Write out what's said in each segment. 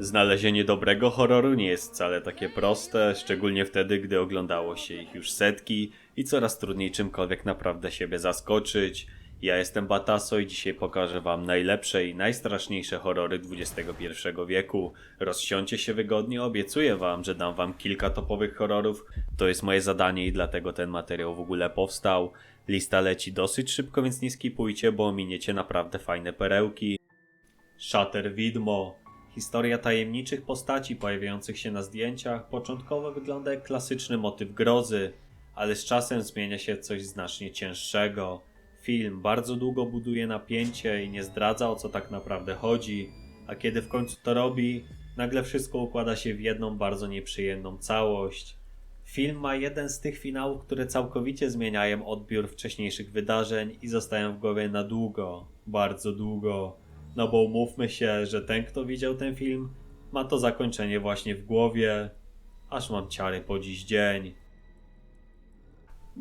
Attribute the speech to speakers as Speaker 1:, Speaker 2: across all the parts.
Speaker 1: Znalezienie dobrego horroru nie jest wcale takie proste, szczególnie wtedy, gdy oglądało się ich już setki i coraz trudniej czymkolwiek naprawdę siebie zaskoczyć. Ja jestem Bataso i dzisiaj pokażę wam najlepsze i najstraszniejsze horrory XXI wieku. Rozsiądźcie się wygodnie, obiecuję wam, że dam wam kilka topowych horrorów. To jest moje zadanie i dlatego ten materiał w ogóle powstał. Lista leci dosyć szybko, więc nie skipujcie, bo ominiecie naprawdę fajne perełki. Shutter Widmo. Historia tajemniczych postaci pojawiających się na zdjęciach początkowo wygląda jak klasyczny motyw grozy, ale z czasem zmienia się coś znacznie cięższego. Film bardzo długo buduje napięcie i nie zdradza o co tak naprawdę chodzi, a kiedy w końcu to robi, nagle wszystko układa się w jedną bardzo nieprzyjemną całość. Film ma jeden z tych finałów, które całkowicie zmieniają odbiór wcześniejszych wydarzeń i zostają w głowie na długo, bardzo długo. No bo umówmy się, że ten, kto widział ten film, ma to zakończenie właśnie w głowie, aż mam ciary po dziś dzień.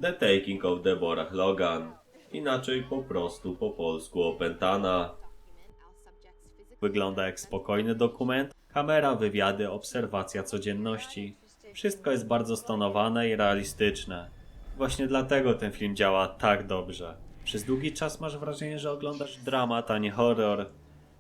Speaker 1: The Taking of Deborah Logan, inaczej po prostu po polsku opętana. Wygląda jak spokojny dokument, kamera, wywiady, obserwacja codzienności. Wszystko jest bardzo stonowane i realistyczne. Właśnie dlatego ten film działa tak dobrze. Przez długi czas masz wrażenie, że oglądasz dramat, a nie horror.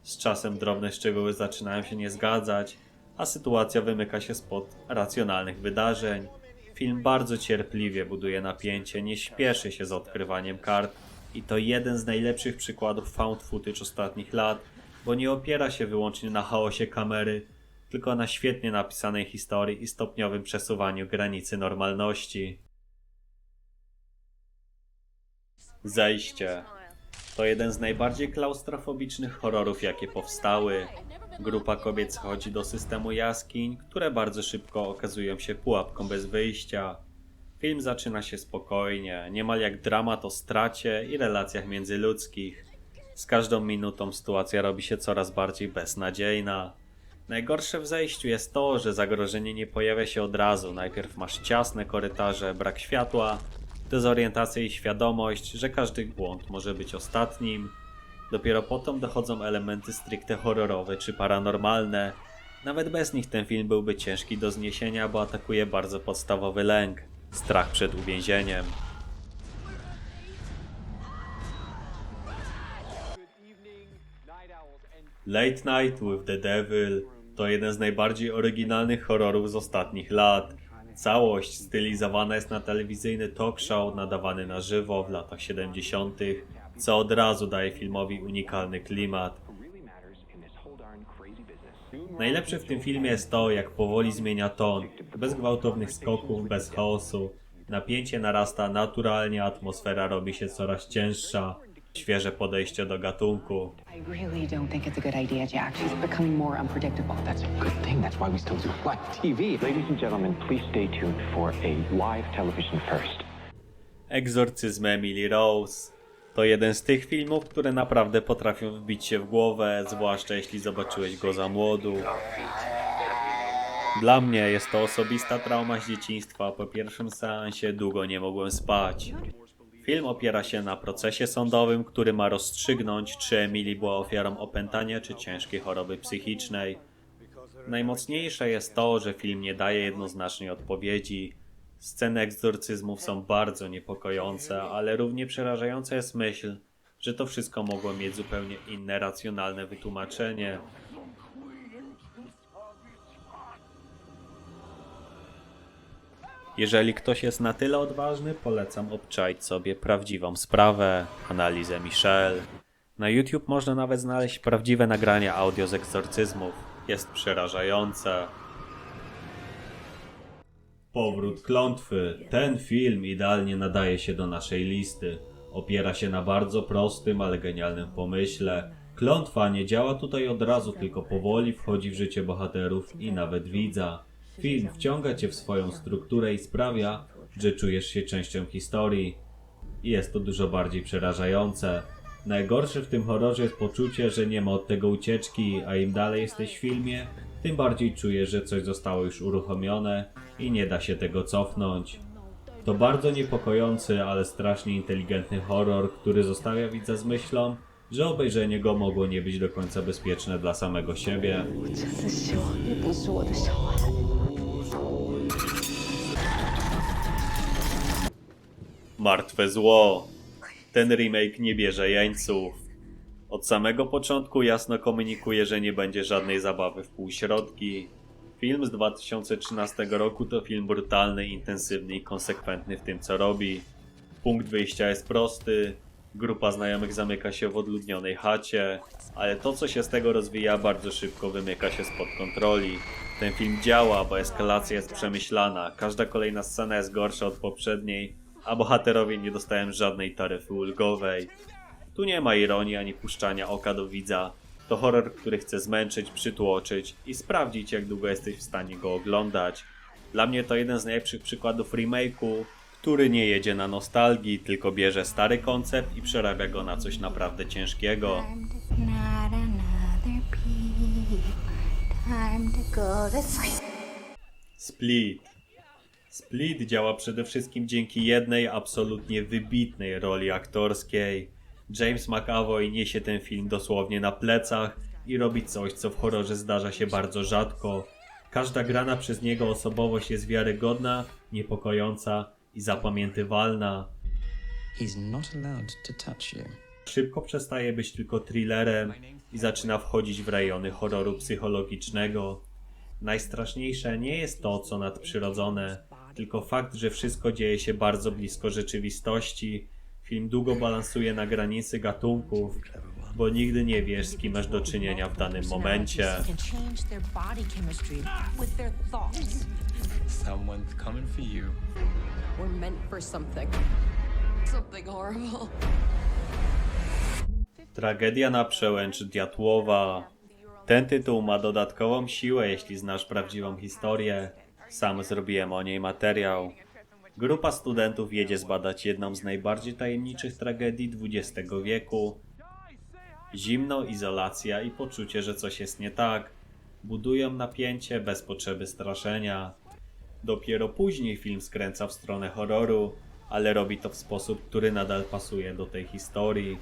Speaker 1: Z czasem drobne szczegóły zaczynają się nie zgadzać, a sytuacja wymyka się spod racjonalnych wydarzeń. Film bardzo cierpliwie buduje napięcie, nie śpieszy się z odkrywaniem kart i to jeden z najlepszych przykładów found footage ostatnich lat, bo nie opiera się wyłącznie na chaosie kamery, tylko na świetnie napisanej historii i stopniowym przesuwaniu granicy normalności. Zejście. To jeden z najbardziej klaustrofobicznych horrorów, jakie powstały. Grupa kobiet schodzi do systemu jaskiń, które bardzo szybko okazują się pułapką bez wyjścia. Film zaczyna się spokojnie, niemal jak dramat o stracie i relacjach międzyludzkich. Z każdą minutą sytuacja robi się coraz bardziej beznadziejna. Najgorsze w zejściu jest to, że zagrożenie nie pojawia się od razu. Najpierw masz ciasne korytarze, brak światła, dezorientację i świadomość, że każdy błąd może być ostatnim. Dopiero potem dochodzą elementy stricte horrorowe czy paranormalne. Nawet bez nich ten film byłby ciężki do zniesienia, bo atakuje bardzo podstawowy lęk strach przed uwięzieniem. Late Night with the Devil to jeden z najbardziej oryginalnych horrorów z ostatnich lat. Całość stylizowana jest na telewizyjny talk show nadawany na żywo w latach 70., co od razu daje filmowi unikalny klimat. Najlepsze w tym filmie jest to, jak powoli zmienia ton, bez gwałtownych skoków, bez chaosu. Napięcie narasta naturalnie, atmosfera robi się coraz cięższa. Świeże podejście do gatunku.
Speaker 2: I really don't think it's a good idea, Jack. She's becoming more unpredictable.
Speaker 3: That's a good thing. That's why we still do live TV.
Speaker 4: Ladies and gentlemen, please stay tuned for a live television first.
Speaker 1: Egzorcyzm Emily Rose. To jeden z tych filmów, które naprawdę potrafią wbić się w głowę, zwłaszcza jeśli zobaczyłeś go za młodu. Dla mnie jest to osobista trauma z dzieciństwa. Po pierwszym seansie długo nie mogłem spać. Film opiera się na procesie sądowym, który ma rozstrzygnąć, czy Emily była ofiarą opętania czy ciężkiej choroby psychicznej. Najmocniejsze jest to, że film nie daje jednoznacznej odpowiedzi. Sceny egzorcyzmów są bardzo niepokojące, ale równie przerażająca jest myśl, że to wszystko mogło mieć zupełnie inne racjonalne wytłumaczenie. Jeżeli ktoś jest na tyle odważny, polecam obczaić sobie prawdziwą sprawę, analizę Michelle. Na YouTube można nawet znaleźć prawdziwe nagrania audio z egzorcyzmów. Jest przerażające. Powrót klątwy. Ten film idealnie nadaje się do naszej listy. Opiera się na bardzo prostym, ale genialnym pomyśle. Klątwa nie działa tutaj od razu, tylko powoli wchodzi w życie bohaterów i nawet widza. Film wciąga cię w swoją strukturę i sprawia, że czujesz się częścią historii. I jest to dużo bardziej przerażające. Najgorsze w tym horrorze jest poczucie, że nie ma od tego ucieczki, a im dalej jesteś w filmie, tym bardziej czujesz, że coś zostało już uruchomione i nie da się tego cofnąć. To bardzo niepokojący, ale strasznie inteligentny horror, który zostawia widza z myślą, że obejrzenie go mogło nie być do końca bezpieczne dla samego siebie. Martwe zło. Ten remake nie bierze jeńców. Od samego początku jasno komunikuje, że nie będzie żadnej zabawy w półśrodki. Film z 2013 roku to film brutalny, intensywny i konsekwentny w tym co robi. Punkt wyjścia jest prosty. Grupa znajomych zamyka się w odludnionej chacie, ale to co się z tego rozwija bardzo szybko wymyka się spod kontroli. Ten film działa, bo eskalacja jest przemyślana, każda kolejna scena jest gorsza od poprzedniej, a bohaterowie nie dostają żadnej taryfy ulgowej. Tu nie ma ironii ani puszczania oka do widza. To horror, który chce zmęczyć, przytłoczyć i sprawdzić, jak długo jesteś w stanie go oglądać. Dla mnie to jeden z najlepszych przykładów remake'u, który nie jedzie na nostalgii, tylko bierze stary koncept i przerabia go na coś naprawdę ciężkiego. Split. Split działa przede wszystkim dzięki jednej absolutnie wybitnej roli aktorskiej. James McAvoy niesie ten film dosłownie na plecach i robi coś, co w horrorze zdarza się bardzo rzadko. Każda grana przez niego osobowość jest wiarygodna, niepokojąca i zapamiętywalna. Szybko przestaje być tylko thrillerem i zaczyna wchodzić w rejony horroru psychologicznego. Najstraszniejsze nie jest to, co nadprzyrodzone, tylko fakt, że wszystko dzieje się bardzo blisko rzeczywistości. Film długo balansuje na granicy gatunków, bo nigdy nie wiesz, z kim masz do czynienia w danym momencie.
Speaker 5: can change their body chemistry with their thoughts.
Speaker 6: Someone's coming for you.
Speaker 5: We're meant for something. Something horrible.
Speaker 1: Tragedia na przełęcz Diatłowa. Ten tytuł ma dodatkową siłę, jeśli znasz prawdziwą historię. Sam zrobiłem o niej materiał. Grupa studentów jedzie zbadać jedną z najbardziej tajemniczych tragedii XX wieku. Zimno, izolacja i poczucie, że coś jest nie tak, budują napięcie bez potrzeby straszenia. Dopiero później film skręca w stronę horroru, ale robi to w sposób, który nadal pasuje do tej historii.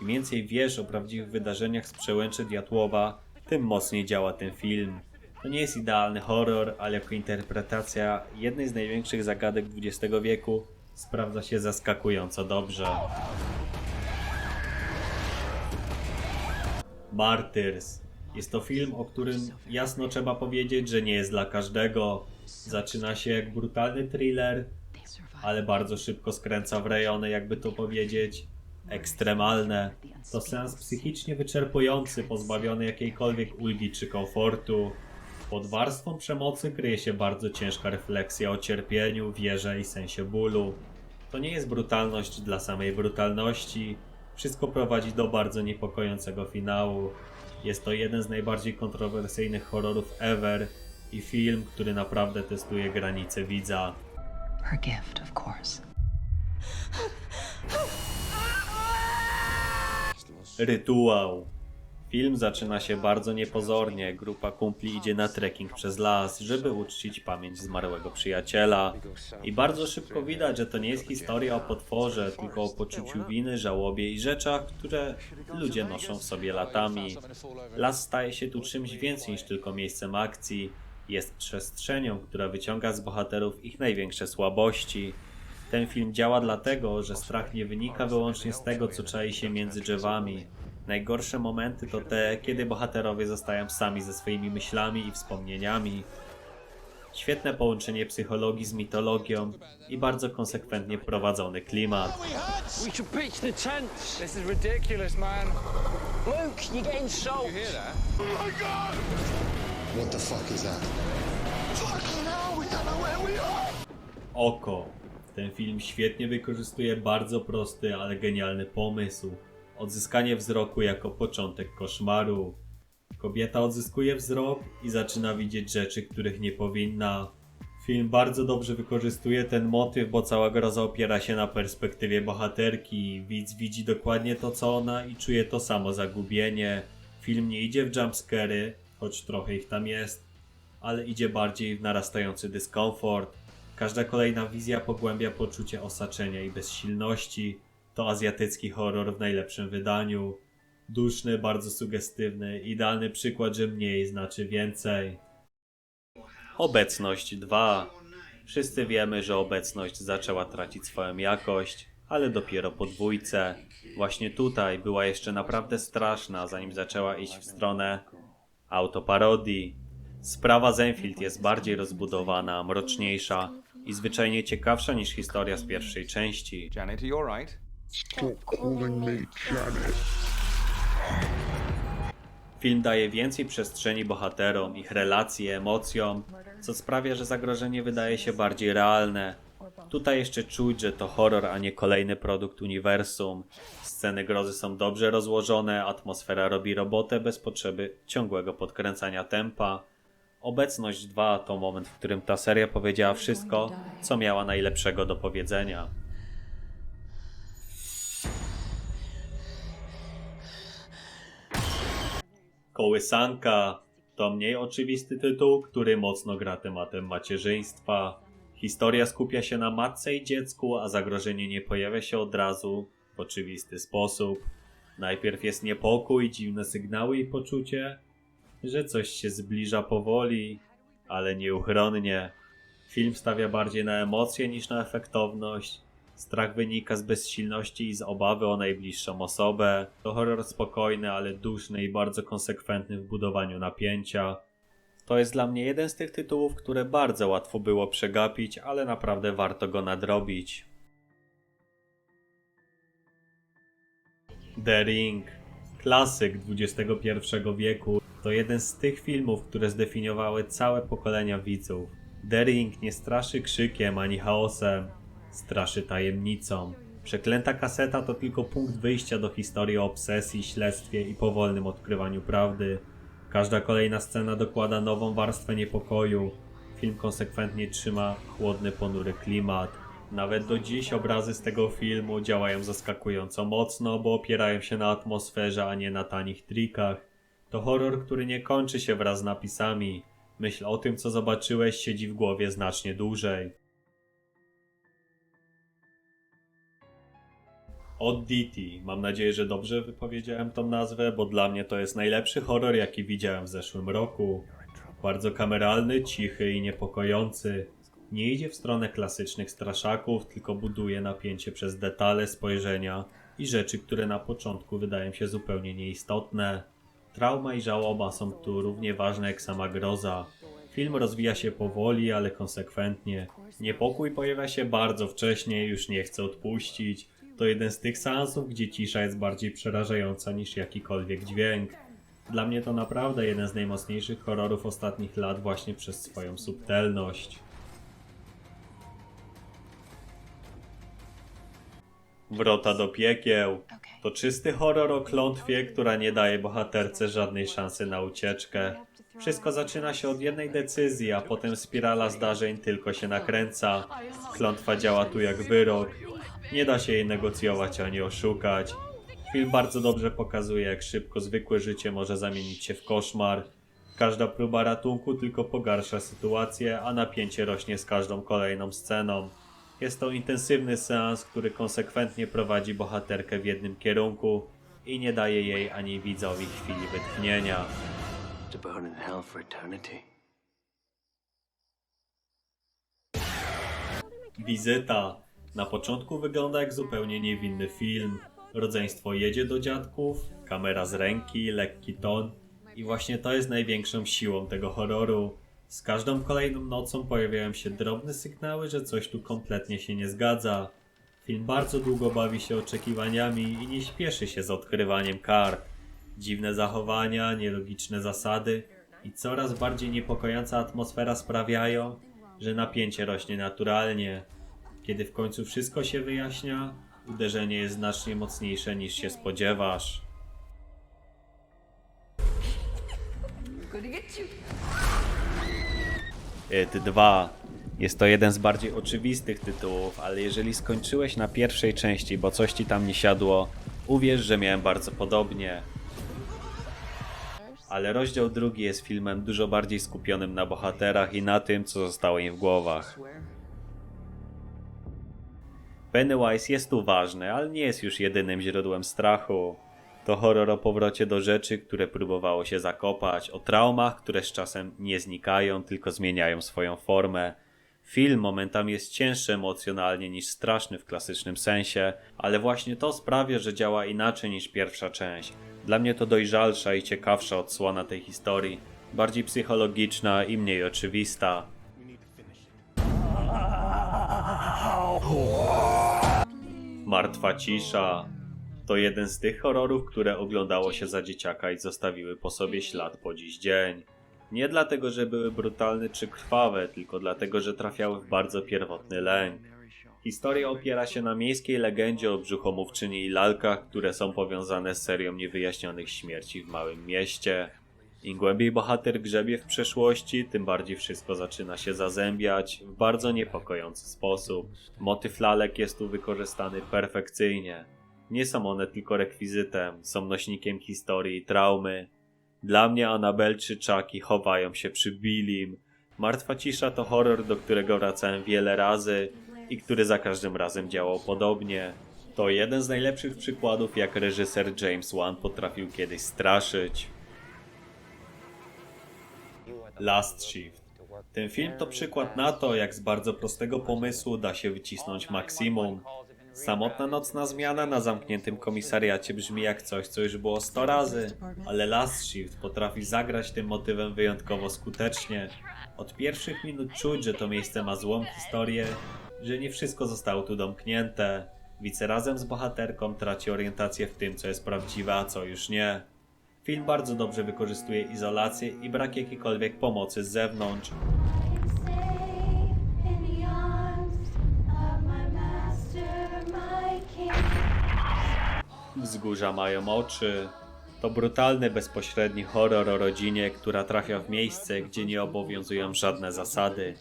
Speaker 1: Im więcej wiesz o prawdziwych wydarzeniach z przełęczy Diatłowa, tym mocniej działa ten film. To nie jest idealny horror, ale jako interpretacja jednej z największych zagadek XX wieku sprawdza się zaskakująco dobrze. Martyrs. Jest to film, o którym jasno trzeba powiedzieć, że nie jest dla każdego. Zaczyna się jak brutalny thriller, ale bardzo szybko skręca w rejony, jakby to powiedzieć, ekstremalne. To sens psychicznie wyczerpujący, pozbawiony jakiejkolwiek ulgi czy komfortu. Pod warstwą przemocy kryje się bardzo ciężka refleksja o cierpieniu, wierze i sensie bólu. To nie jest brutalność dla samej brutalności. Wszystko prowadzi do bardzo niepokojącego finału. Jest to jeden z najbardziej kontrowersyjnych horrorów ever i film, który naprawdę testuje granice widza.
Speaker 2: Her gift, of course.
Speaker 1: Rytuał. Film zaczyna się bardzo niepozornie. Grupa kumpli idzie na trekking przez las, żeby uczcić pamięć zmarłego przyjaciela. I bardzo szybko widać, że to nie jest historia o potworze, tylko o poczuciu winy, żałobie i rzeczach, które ludzie noszą w sobie latami. Las staje się tu czymś więcej niż tylko miejscem akcji. Jest przestrzenią, która wyciąga z bohaterów ich największe słabości. Ten film działa dlatego, że strach nie wynika wyłącznie z tego, co czai się między drzewami. Najgorsze momenty to te, kiedy bohaterowie zostają sami ze swoimi myślami i wspomnieniami. Świetne połączenie psychologii z mitologią i bardzo konsekwentnie prowadzony klimat.
Speaker 7: We should pitch the tents. This is ridiculous, man. Luke, you're getting soaked. You hear that?
Speaker 8: What the fuck is that?
Speaker 1: Oko. Ten film świetnie wykorzystuje bardzo prosty, ale genialny pomysł. Odzyskanie wzroku jako początek koszmaru. Kobieta odzyskuje wzrok i zaczyna widzieć rzeczy, których nie powinna. Film bardzo dobrze wykorzystuje ten motyw, bo cała groza opiera się na perspektywie bohaterki. Widz widzi dokładnie to co ona i czuje to samo zagubienie. Film nie idzie w jumpscary, choć trochę ich tam jest, ale idzie bardziej w narastający dyskomfort. Każda kolejna wizja pogłębia poczucie osaczenia i bezsilności. To azjatycki horror w najlepszym wydaniu. Duszny, bardzo sugestywny, idealny przykład, że mniej znaczy więcej. Obecność 2. Wszyscy wiemy, że obecność zaczęła tracić swoją jakość, ale dopiero po dwójce. Właśnie tutaj była jeszcze naprawdę straszna, zanim zaczęła iść w stronę autoparodii. Sprawa Zenfield jest bardziej rozbudowana, mroczniejsza i zwyczajnie ciekawsza niż historia z pierwszej części.
Speaker 8: Janet, you alright?
Speaker 1: Film daje więcej przestrzeni bohaterom, ich relacje, emocjom, co sprawia, że zagrożenie wydaje się bardziej realne. Tutaj jeszcze czuć, że to horror, a nie kolejny produkt uniwersum. Sceny grozy są dobrze rozłożone, atmosfera robi robotę bez potrzeby ciągłego podkręcania tempa. Obecność 2 to moment, w którym ta seria powiedziała wszystko, co miała najlepszego do powiedzenia. Kołysanka to mniej oczywisty tytuł, który mocno gra tematem macierzyństwa. Historia skupia się na matce i dziecku, a zagrożenie nie pojawia się od razu w oczywisty sposób. Najpierw jest niepokój, dziwne sygnały i poczucie, że coś się zbliża powoli, ale nieuchronnie. Film stawia bardziej na emocje niż na efektowność. Strach wynika z bezsilności i z obawy o najbliższą osobę. To horror spokojny, ale duszny i bardzo konsekwentny w budowaniu napięcia. To jest dla mnie jeden z tych tytułów, które bardzo łatwo było przegapić, ale naprawdę warto go nadrobić. The Ring. Klasyk XXI wieku. To jeden z tych filmów, które zdefiniowały całe pokolenia widzów. The Ring nie straszy krzykiem ani chaosem, straszy tajemnicą. Przeklęta kaseta to tylko punkt wyjścia do historii o obsesji, śledztwie i powolnym odkrywaniu prawdy. Każda kolejna scena dokłada nową warstwę niepokoju. Film konsekwentnie trzyma chłodny, ponury klimat. Nawet do dziś obrazy z tego filmu działają zaskakująco mocno, bo opierają się na atmosferze, a nie na tanich trikach. To horror, który nie kończy się wraz z napisami. Myśl o tym, co zobaczyłeś, siedzi w głowie znacznie dłużej. Oddity. Mam nadzieję, że dobrze wypowiedziałem tą nazwę, bo dla mnie to jest najlepszy horror, jaki widziałem w zeszłym roku. Bardzo kameralny, cichy i niepokojący. Nie idzie w stronę klasycznych straszaków, tylko buduje napięcie przez detale spojrzenia i rzeczy, które na początku wydają się zupełnie nieistotne. Trauma i żałoba są tu równie ważne jak sama groza. Film rozwija się powoli, ale konsekwentnie. Niepokój pojawia się bardzo wcześnie, już nie chce odpuścić. To jeden z tych seansów, gdzie cisza jest bardziej przerażająca niż jakikolwiek dźwięk. Dla mnie to naprawdę jeden z najmocniejszych horrorów ostatnich lat właśnie przez swoją subtelność. Wrota do piekieł. To czysty horror o klątwie, która nie daje bohaterce żadnej szansy na ucieczkę. Wszystko zaczyna się od jednej decyzji, a potem spirala zdarzeń tylko się nakręca. Klątwa działa tu jak wyrok. Nie da się jej negocjować ani oszukać. Film bardzo dobrze pokazuje, jak szybko zwykłe życie może zamienić się w koszmar. Każda próba ratunku tylko pogarsza sytuację, a napięcie rośnie z każdą kolejną sceną. Jest to intensywny seans, który konsekwentnie prowadzi bohaterkę w jednym kierunku i nie daje jej ani widzowi chwili wytchnienia.
Speaker 3: To burn in hell for eternity.
Speaker 1: Wizyta. Na początku wygląda jak zupełnie niewinny film. Rodzeństwo jedzie do dziadków, kamera z ręki, lekki ton i właśnie to jest największą siłą tego horroru. Z każdą kolejną nocą pojawiają się drobne sygnały, że coś tu kompletnie się nie zgadza. Film bardzo długo bawi się oczekiwaniami i nie śpieszy się z odkrywaniem kart. Dziwne zachowania, nielogiczne zasady i coraz bardziej niepokojąca atmosfera sprawiają, że napięcie rośnie naturalnie. Kiedy w końcu wszystko się wyjaśnia, uderzenie jest znacznie mocniejsze niż się spodziewasz. It 2 jest to jeden z bardziej oczywistych tytułów, ale jeżeli skończyłeś na pierwszej części, bo coś ci tam nie siadło, uwierz, że miałem bardzo podobnie. Ale rozdział drugi jest filmem dużo bardziej skupionym na bohaterach i na tym, co zostało im w głowach. Pennywise jest tu ważny, ale nie jest już jedynym źródłem strachu. To horror o powrocie do rzeczy, które próbowało się zakopać, o traumach, które z czasem nie znikają, tylko zmieniają swoją formę. Film momentami jest cięższy emocjonalnie niż straszny w klasycznym sensie, ale właśnie to sprawia, że działa inaczej niż pierwsza część. Dla mnie to dojrzalsza i ciekawsza odsłona tej historii, bardziej psychologiczna i mniej oczywista. Martwa cisza to jeden z tych horrorów, które oglądało się za dzieciaka i zostawiły po sobie ślad po dziś dzień. Nie dlatego, że były brutalne czy krwawe, tylko dlatego, że trafiały w bardzo pierwotny lęk. Historia opiera się na miejskiej legendzie o brzuchomówczyni i lalkach, które są powiązane z serią niewyjaśnionych śmierci w małym mieście. Im głębiej bohater grzebie w przeszłości, tym bardziej wszystko zaczyna się zazębiać w bardzo niepokojący sposób. Motyw lalek jest tu wykorzystany perfekcyjnie. Nie są one tylko rekwizytem, są nośnikiem historii i traumy. Dla mnie Annabelle czy Chucky chowają się przy Billim. Martwa cisza to horror, do którego wracałem wiele razy i który za każdym razem działał podobnie. To jeden z najlepszych przykładów, jak reżyser James Wan potrafił kiedyś straszyć. Last Shift. Ten film to przykład na to, jak z bardzo prostego pomysłu da się wycisnąć maksimum. Samotna nocna zmiana na zamkniętym komisariacie brzmi jak coś, co już było 100 razy, ale Last Shift potrafi zagrać tym motywem wyjątkowo skutecznie. Od pierwszych minut czuć, że to miejsce ma złą historię, że nie wszystko zostało tu domknięte. Widz razem z bohaterką traci orientację w tym, co jest prawdziwe, a co już nie. Film bardzo dobrze wykorzystuje izolację i brak jakiejkolwiek pomocy z zewnątrz. Wzgórza mają oczy. To brutalny, bezpośredni horror o rodzinie, która trafia w miejsce, gdzie nie obowiązują żadne zasady.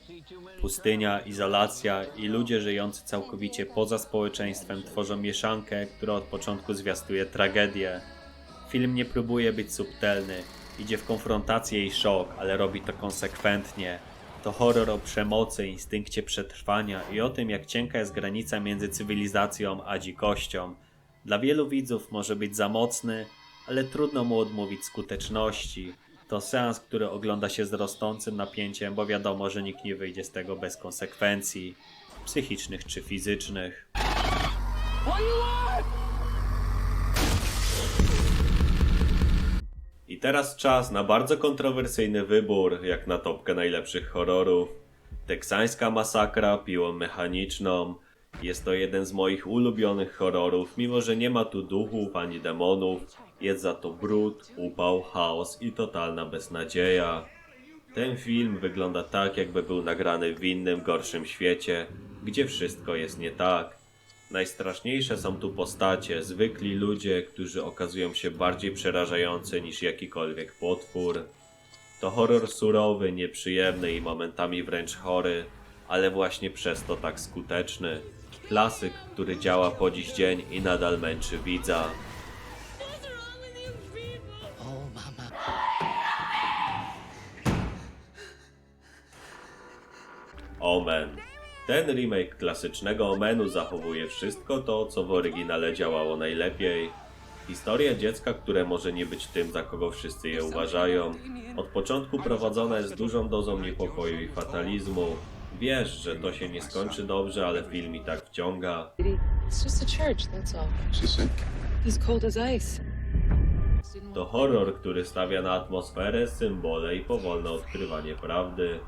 Speaker 1: Pustynia, izolacja i ludzie żyjący całkowicie poza społeczeństwem tworzą mieszankę, która od początku zwiastuje tragedię. Film nie próbuje być subtelny, idzie w konfrontację i szok, ale robi to konsekwentnie. To horror o przemocy, instynkcie przetrwania i o tym, jak cienka jest granica między cywilizacją a dzikością. Dla wielu widzów może być za mocny, ale trudno mu odmówić skuteczności. To seans, który ogląda się z rosnącym napięciem, bo wiadomo, że nikt nie wyjdzie z tego bez konsekwencji psychicznych czy fizycznych. I teraz czas na bardzo kontrowersyjny wybór, jak na topkę najlepszych horrorów. Teksańska masakra piłą mechaniczną. Jest to jeden z moich ulubionych horrorów, mimo że nie ma tu duchów ani demonów. Jest za to brud, upał, chaos i totalna beznadzieja. Ten film wygląda tak, jakby był nagrany w innym, gorszym świecie, gdzie wszystko jest nie tak. Najstraszniejsze są tu postacie, zwykli ludzie, którzy okazują się bardziej przerażający niż jakikolwiek potwór. To horror surowy, nieprzyjemny i momentami wręcz chory, ale właśnie przez to tak skuteczny. Klasyk, który działa po dziś dzień i nadal męczy widza. Omen. Ten remake klasycznego Omenu zachowuje wszystko to, co w oryginale działało najlepiej. Historia dziecka, które może nie być tym, za kogo wszyscy je uważają. Od początku prowadzona jest dużą dozą niepokoju i fatalizmu. Wiesz, że to się nie skończy dobrze, ale film i tak wciąga. To horror, który stawia na atmosferę, symbole i powolne odkrywanie prawdy.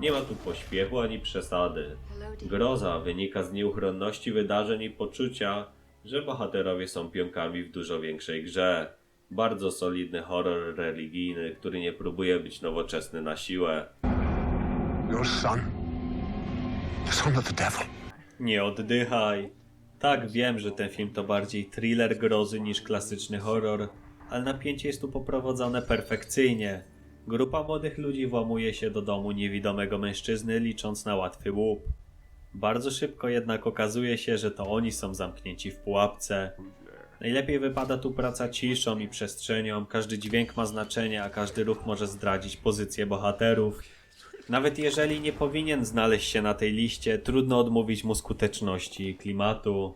Speaker 1: Nie ma tu pośpiechu ani przesady. Groza wynika z nieuchronności wydarzeń i poczucia, że bohaterowie są pionkami w dużo większej grze. Bardzo solidny horror religijny, który nie próbuje być nowoczesny na siłę.
Speaker 3: Your son. The son of the devil.
Speaker 1: Nie oddychaj. Tak, wiem, że ten film to bardziej thriller grozy niż klasyczny horror, ale napięcie jest tu poprowadzone perfekcyjnie. Grupa młodych ludzi włamuje się do domu niewidomego mężczyzny, licząc na łatwy łup. Bardzo szybko jednak okazuje się, że to oni są zamknięci w pułapce. Najlepiej wypada tu praca ciszą i przestrzenią, każdy dźwięk ma znaczenie, a każdy ruch może zdradzić pozycję bohaterów. Nawet jeżeli nie powinien znaleźć się na tej liście, trudno odmówić mu skuteczności i klimatu.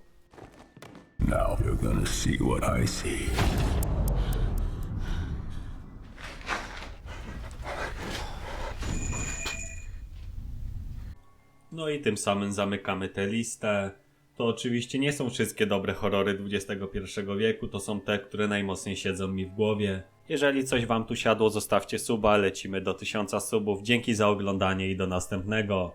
Speaker 9: Now you're gonna see what I see.
Speaker 1: No i tym samym zamykamy tę listę. To oczywiście nie są wszystkie dobre horrory XXI wieku, to są te, które najmocniej siedzą mi w głowie. Jeżeli coś wam tu siadło, zostawcie suba, lecimy do 1000 subów. Dzięki za oglądanie i do następnego.